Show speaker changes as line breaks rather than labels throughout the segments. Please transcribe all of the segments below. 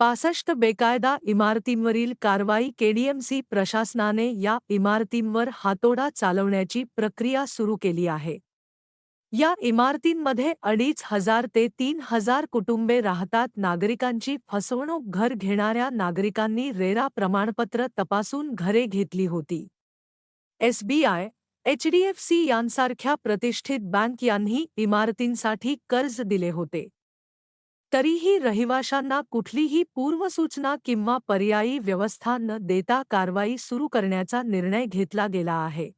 पासष्ट बेकायदा इमारतींवरील कारवाई केडीएमसी प्रशासनाने या इमारतींवर हातोडा चालवण्याची प्रक्रिया सुरू केली आहे. या इमारतींमध्ये अडीच हजार ते तीन हजार कुटुंबे राहतात. नागरिकांची फसवणूक घर घेणाऱ्या नागरिकांनी रेरा प्रमाणपत्र तपासून घरे घेतली होती. एसबीआय एचडीएफसी यांसारख्या प्रतिष्ठित बँक यांनी इमारतींसाठी कर्ज दिले होते. तरीही रहिवाशांना कुठलीही पूर्वसूचना किंवा पर्यायी व्यवस्था न देता कारवाई सुरू करण्याचा निर्णय घेतला गेला आहे.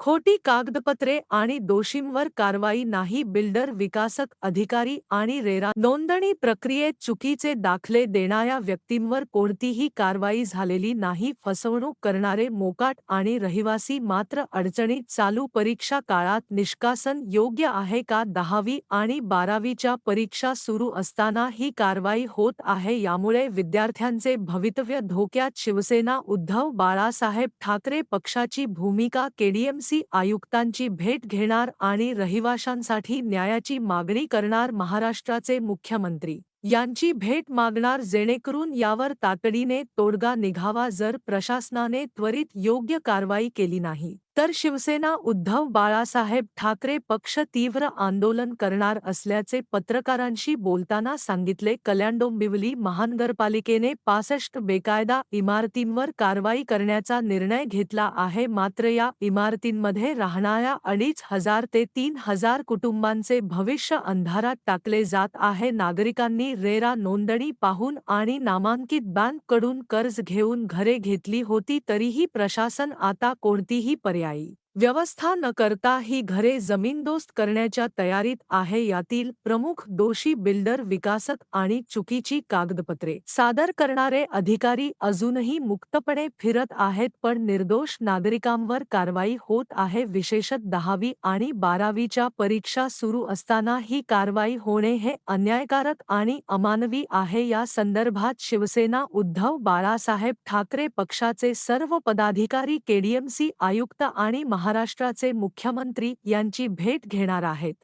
खोटी कागदपत्रे आणि दोषींवर कारवाई नाही बिल्डर विकासक अधिकारी आणि रेरा नोंदणी प्रक्रियेत चुकीचे दाखले देणाऱ्या व्यक्तींवर कोणतीही कारवाई झालेली नाही फसवणूक करणारे मोकाट आणि रहिवासी मात्र अडचणीत चालू परीक्षा काळात निष्कासन योग्य आहे का दहावी आणि बारावीच्या परीक्षा सुरू असताना ही कारवाई होत आहे यामुळे विद्यार्थ्यांचे भवितव्य धोक्यात शिवसेना उद्धव बाळासाहेब ठाकरे पक्षाची भूमिका केडीएमसी आयुक्तांची भेट घेणार आणि रहिवाशांसाठी न्यायाची मागणी करणार महाराष्ट्राचे मुख्यमंत्री. यांची भेट मागणार जेणेकरून यावर तातडीने तोडगा निघावा जर प्रशासनाने त्वरित योग्य कारवाई केली नाही. तर शिवसेना उद्धव बाळासाहेब ठाकरे पक्ष तीव्र आंदोलन करणार असल्याचे पत्रकारांशी बोलताना सांगितले. कल्याणडोंबिवली महानगरपालिकेने पासष्ट बेकायदा इमारतींवर कारवाई करण्याचा निर्णय घेतला आहे. मात्र या इमारतींमध्ये राहणाऱ्या अडीच हजार ते तीन हजार कुटुंबांचे भविष्य अंधारात टाकले जात आहे. नागरिकांनी रेरा नोंदणी पाहून आणि नामांकित बँककडून कर्ज घेऊन घरे घेतली होती तरीही प्रशासन आता कोणतीही पर्याय ahí व्यवस्था न करता ही घरे जमीनदोस्त करण्याच्या तयारीत आहे यातील प्रमुख दोषी बिल्डर विकासक आणि चुकीची कागदपत्रे. सादर करणारे अधिकारी अजूनही मुक्तपणे फिरत आहेत पण निर्दोष नागरिकांवर कारवाई होत आहे. विशेषत दहावी आणि बारावीच्या परीक्षा सुरू असताना ही कारवाई होणे हे अन्यायकारक आणि अमानवी आहे. या संदर्भात शिवसेना उद्धव बाळासाहेब ठाकरे पक्षाचे सर्व पदाधिकारी केडीएमसी आयुक्त आणि महाराष्ट्राचे मुख्यमंत्री यांची भेट घेणार आहेत.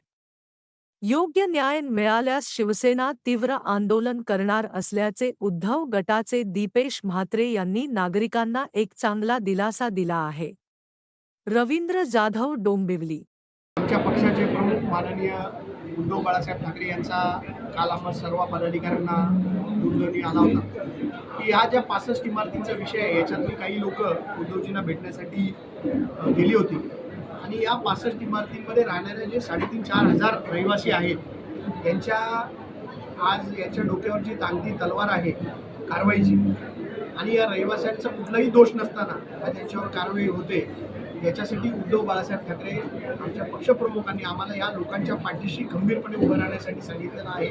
योग्य न्याय मिळाल्यास शिवसेना तीव्र आंदोलन करणार असल्याचे उद्धव गटाचे दीपेश म्हात्रे यांनी नागरिकांना एक चांगला दिलासा दिला आहे. रवींद्र जाधव डोंबिवली.
आमच्या पक्षाचे प्रमुख माननीय उद्धव बाळासाहेब ठाकरे यांचा काल आम्हा सर्व पदाधिकाऱ्यांना दूरध्वनी आला होता की ह्या ज्या पासष्ट इमारतींचा विषय आहे याच्यातली काही लोक उद्धवजींना भेटण्यासाठी गेली होती. आणि या पासष्ट इमारतींमध्ये राहणारे जे साडेतीन चार हजार रहिवासी आहेत त्यांच्या आज यांच्या डोक्यावर जी तांगती तलवार आहे कारवाईची. आणि या रहिवाशांचा कुठलाही दोष नसताना आज त्यांच्यावर कारवाई होते. याच्यासाठी उद्धव बाळासाहेब ठाकरे आमच्या पक्षप्रमुखांनी आम्हाला या लोकांच्या पाठीशी खंबीरपणे उभं राहण्यासाठी सांगितलेलं आहे.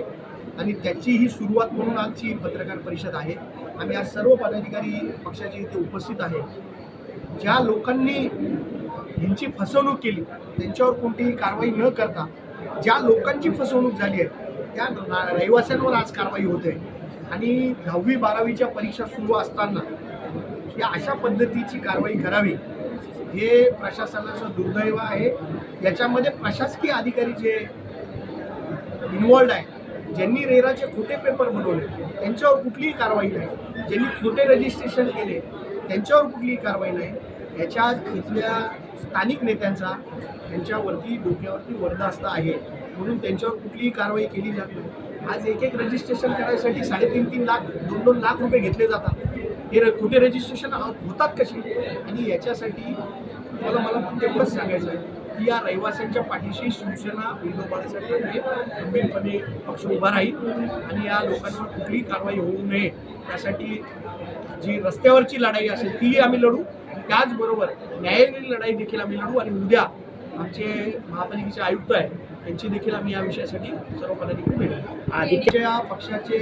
आणि त्याची ही सुरुवात म्हणून आजची पत्रकार परिषद आहे. आम्ही आज सर्व पदाधिकारी पक्षाचे इथे उपस्थित आहे ज्या लोकांनी ह्यांची फसवणूक केली त्यांच्यावर कोणतीही कारवाई न करता ज्या लोकांची फसवणूक झाली आहे त्या रहिवाशांवर आज कारवाई होते आणि दहावी बारावीच्या परीक्षा सुरू असताना या अशा पद्धतीची कारवाई करावी. हे प्रशासनाचं दुर्दैव आहे. याच्यामध्ये प्रशासकीय अधिकारी जे इन्वॉल्ड आहे ज्यांनी रेराचे खोटे पेपर बनवले त्यांच्यावर कुठलीही कारवाई नाही. ज्यांनी खोटे रजिस्ट्रेशन केले त्यांच्यावर कुठलीही कारवाई नाही. याच्या इथल्या स्थानिक नेत्यांचा त्यांच्यावरती डोक्यावरती वरदास्त आहे. म्हणून त्यांच्यावर कुठलीही कारवाई केली जात नाही. आज एक एक रजिस्ट्रेशन करायसाठी साडेतीन तीन लाख दोन दोन लाख रुपये घेतले जातात. हे र- खोटे रजिस्ट्रेशन होतात कसे आणि याच्यासाठी मला मला फक्त एवढंच सांगायचं आहे की या रहिवाशांच्या पाठीशी शिवसेना गंभीरपणे पक्ष उभा राहील आणि या लोकांवर कुठलीही कारवाई होऊ नये. त्यासाठी जी रस्त्यावरची लढाई असेल तीही आम्ही लढू. त्याचबरोबर न्यायालयीन लढाई देखील आम्ही लढू आणि उद्या आमचे महापालिकेचे आयुक्त आहे त्यांची देखील आम्ही या विषयासाठी सर्व पदाधिकारी भेटू. आदित्यच्या पक्षाचे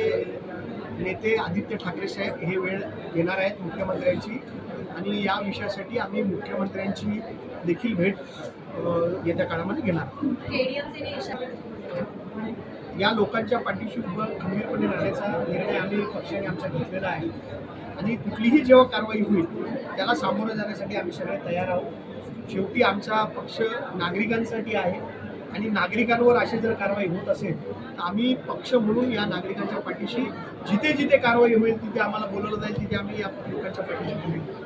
नेते आदित्य ठाकरे साहेब हे वेळ घेणार आहेत मुख्यमंत्र्यांची. आणि या विषयासाठी आम्ही मुख्यमंत्र्यांची देखील भेट येत्या काळामध्ये घेणार या लोकांच्या पाठीशी उभं खंबीरपणे राहण्याचा निर्णय आम्ही पक्षाने आमचा घेतलेला आहे. आणि कुठलीही जेव्हा कारवाई होईल त्याला सामोरं जाण्यासाठी आम्ही सगळे तयार आहोत. शेवटी आमचा पक्ष नागरिकांसाठी आहे. आणि नागरिकांवर अशी जर कारवाई होत असेल तर आम्ही पक्ष म्हणून या नागरिकांच्या पाठीशी जिथे जिथे कारवाई होईल तिथे आम्हाला बोलवलं जाईल तिथे आम्ही या लोकांच्या पाठीशी उभे